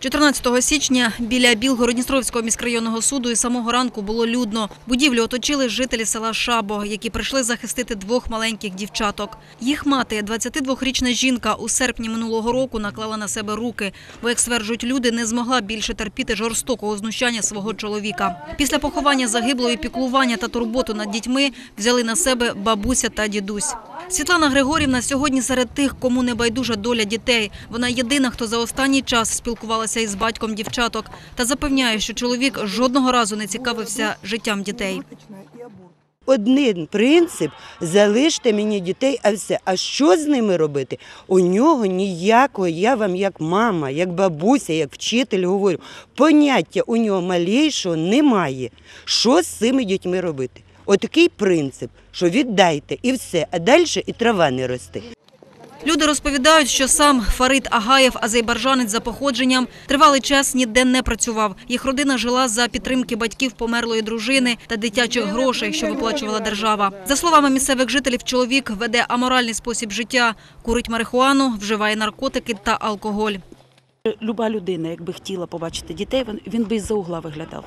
14 січня біля Білгородністровського міськрайонного суду і самого ранку було людно. Будівлю оточили жителі села Шабо, які прийшли захистити двох маленьких дівчаток. Їх мати, 22-річна жінка, у серпні минулого року наклала на себе руки, бо, як стверджують люди, не змогла більше терпіти жорстокого знущання свого чоловіка. Після поховання загиблої піклування та турботу над дітьми взяли на себе бабуся та дідусь. Світлана Григорівна сьогодні серед тих, кому не байдужа доля дітей. Вона єдина, хто за останній час спілкувалася із батьком дівчаток та запевняє, що чоловік жодного разу не цікавився життям дітей. Один принцип залиште мені дітей, а все. А що з ними робити? У нього ніякого, я вам як мама, як бабуся, як вчитель говорю, поняття у нього малейшого немає. Що з цими дітьми робити? Отакий принцип, що віддайте і все, а далі і трава не росте. Люди розповідають, що сам Фарид Агаєв, азербайджанець за походженням, тривалий час ніде не працював. Їх родина жила за підтримки батьків померлої дружини та дитячих грошей, що виплачувала держава. За словами місцевих жителів, чоловік веде аморальний спосіб життя, курить марихуану, вживає наркотики та алкоголь. Люба людина, якби хотіла побачити дітей, він, він би із-за угла виглядав.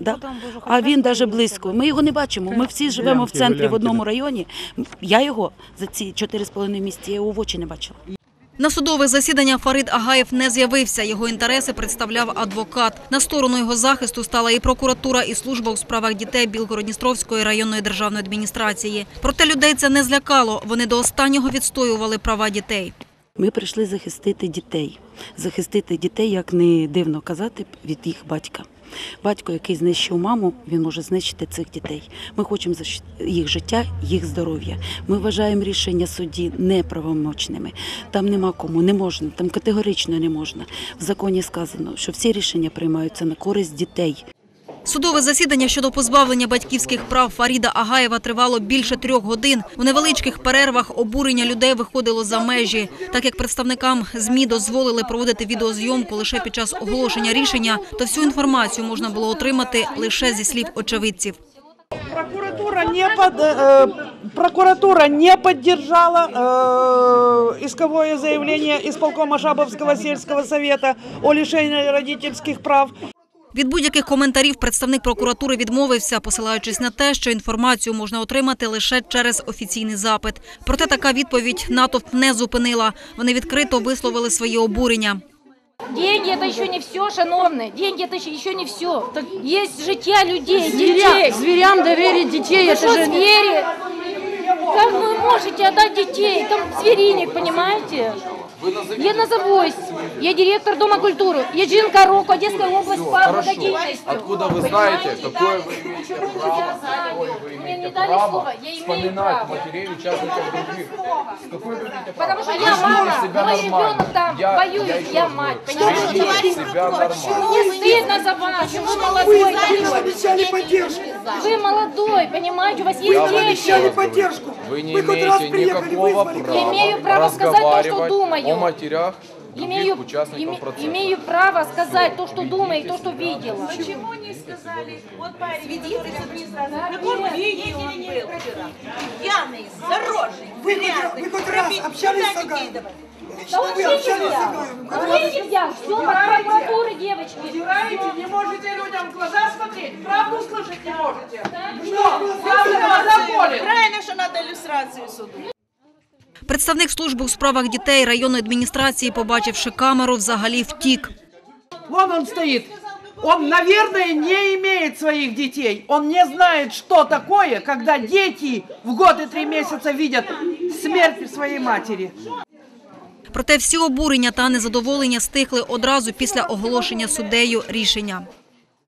Да? А він навіть близько. Ми його не бачимо. Ми всі живемо в центрі в одному районі. Я його за ці 4,5 місяці я його в очі не бачила. На судове засідання Фарид Агаєв не з'явився. Його інтереси представляв адвокат. На сторону його захисту стала і прокуратура, і служба у справах дітей Білгородністровської районної державної адміністрації. Проте людей це не злякало. Вони до останнього відстоювали права дітей. Ми прийшли захистити дітей. Захистити дітей, як не дивно казати, від їх батька. Батько, який знищив маму, він може знищити цих дітей. Ми хочемо їх життя, їх здоров'я. Ми вважаємо рішення судді неправомочними. Там нема кому, не можна, там категорично не можна. В законі сказано, що всі рішення приймаються на користь дітей. Судове засідання щодо позбавлення батьківських прав Фаріда Агаєва тривало більше трьох годин. У невеличких перервах обурення людей виходило за межі. Так як представникам ЗМІ дозволили проводити відеозйомку лише під час оголошення рішення, то всю інформацію можна було отримати лише зі слів очевидців. Прокуратура не под, э, прокуратура не поддержала э, исковое заявление исполкома Шабовского сельского совета о лишении родительских прав. Від будь-яких коментарів представник прокуратури відмовився, посилаючись на те, що інформацію можна отримати лише через офіційний запит. Проте така відповідь натовп не зупинила. Вони відкрито висловили своє обурення. Деньги это еще не все, шановные. Деньги это еще- еще не все. Есть життя людей, Зверя, детей. зверям доверить детей, Вы это что, же... звери? Как вы можете отдать детей? Там звериник, понимаете? Я назовусь. Я директор Дома культуры. Я Жинка Рок, Одесская область по благодетельности. Откуда вы знаете, Понимаете? какое вы имеете право, Я знаю. какое вы Мне имеете не дали право слова. Я имею вспоминать право. матерей участников других? С какой вы имеете право? Потому что Вы я ведите мама, себя мой нормально. ребенок там я, воюет, еще я раз мать, говорю, понимаете? ведите себя нормально. Не стыдно за вас, вы молодой. Вы Молодой, понимаете, у вас есть Я вам дети. еще раз говорю, Вы не имеете никакого права Имею право сказать то, что разговаривать думаю. о матерях других Имею, участников име- процесса. имею право сказать то, что думаю, и то, что видела. Почему не сказали, вот парень, свидетель с администрации, в каком виде он был вчера? Пьяный, заросший, грязный, вы хоть раз пробит. общались Куда с Агаевым? выкидывать? Да он я. Он я. Все под прокуратуры, девочки. Убираете, не можете людям в глаза смотреть, правду слышать не можете. Что? Правда глаза колет. Правильно, что надо иллюстрацию суду. Представник служби у справах дітей районної адміністрації, побачивши камеру, взагалі втік. Вон он стоит. Он, наверное, не имеет своих детей. Он не знает, что такое, когда дети в год и три месяца видят смерть своей матери. Проте всі обурення та незадоволення стихли одразу після оголошення суддею рішення.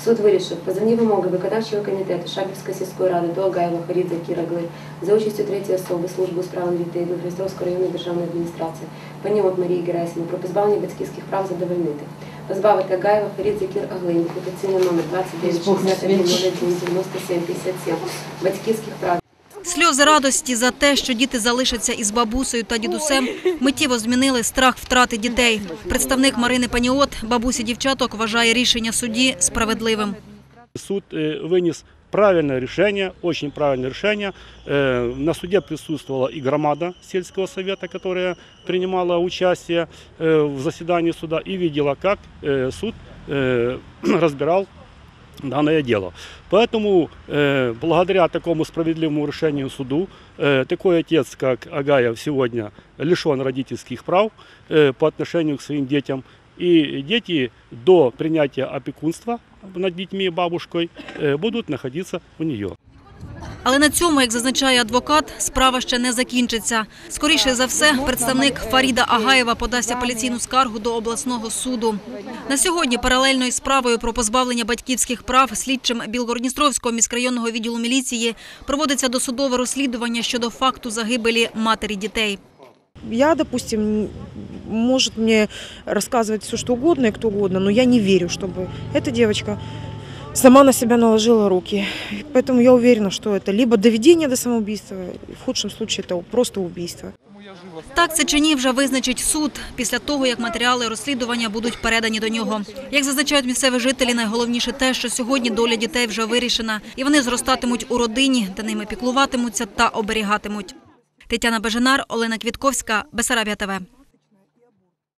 Суд вирішив позовні вимоги виконавчого комітету Шабівської сільської ради до Агаєва Фарідзе Кірагли за участю третьої особи служби у справах дітей Білгородністровської районної державної адміністрації Панімок Марії Герасимі про позбавлення батьківських прав задовольнити. Позбавити Агаєва Фарідзе Кір Агли, ідентифікаційний номер 2961 батьківських прав Сльози радості за те, що діти залишаться із бабусею та дідусем, миттєво змінили страх втрати дітей. Представник Марини Паніот, бабусі дівчаток, вважає рішення судді справедливим. Суд е, виніс правильное решение, очень правильное решение. Э, На суде присутствовала и громада сельского совета, которая принимала участие э, в заседании суда и видела, как э, суд э, разбирал данное дело. Поэтому э, благодаря такому справедливому решению суду э, такой отец, как Агаев, сегодня лишен родительских прав э, по отношению к своим детям. И дети до принятия опекунства над детьми и бабушкой э, будут находиться у нее. Але на цьому, як зазначає адвокат, справа ще не закінчиться. Скоріше за все, представник Фаріда Агаєва подасть апеляційну скаргу до обласного суду. На сьогодні паралельно із справою про позбавлення батьківських прав слідчим Білгородністровського міськрайонного відділу міліції проводиться досудове розслідування щодо факту загибелі матері дітей. Я, допустим, н- может мне рассказывать все, что угодно и кто угодно, но я не верю, чтобы эта девочка сама на себя наложила руки. Поэтому я уверена, что это либо доведение до самоубийства, и в худшем случае это просто убийство. Так це чи ні вже визначить суд після того, як матеріали розслідування будуть передані до нього. Як зазначають місцеві жителі, найголовніше те, що сьогодні доля дітей вже вирішена, і вони зростатимуть у родині, де ними піклуватимуться та оберігатимуть. Тетяна Беженар, Олена Квітковська, Бесарабія ТВ.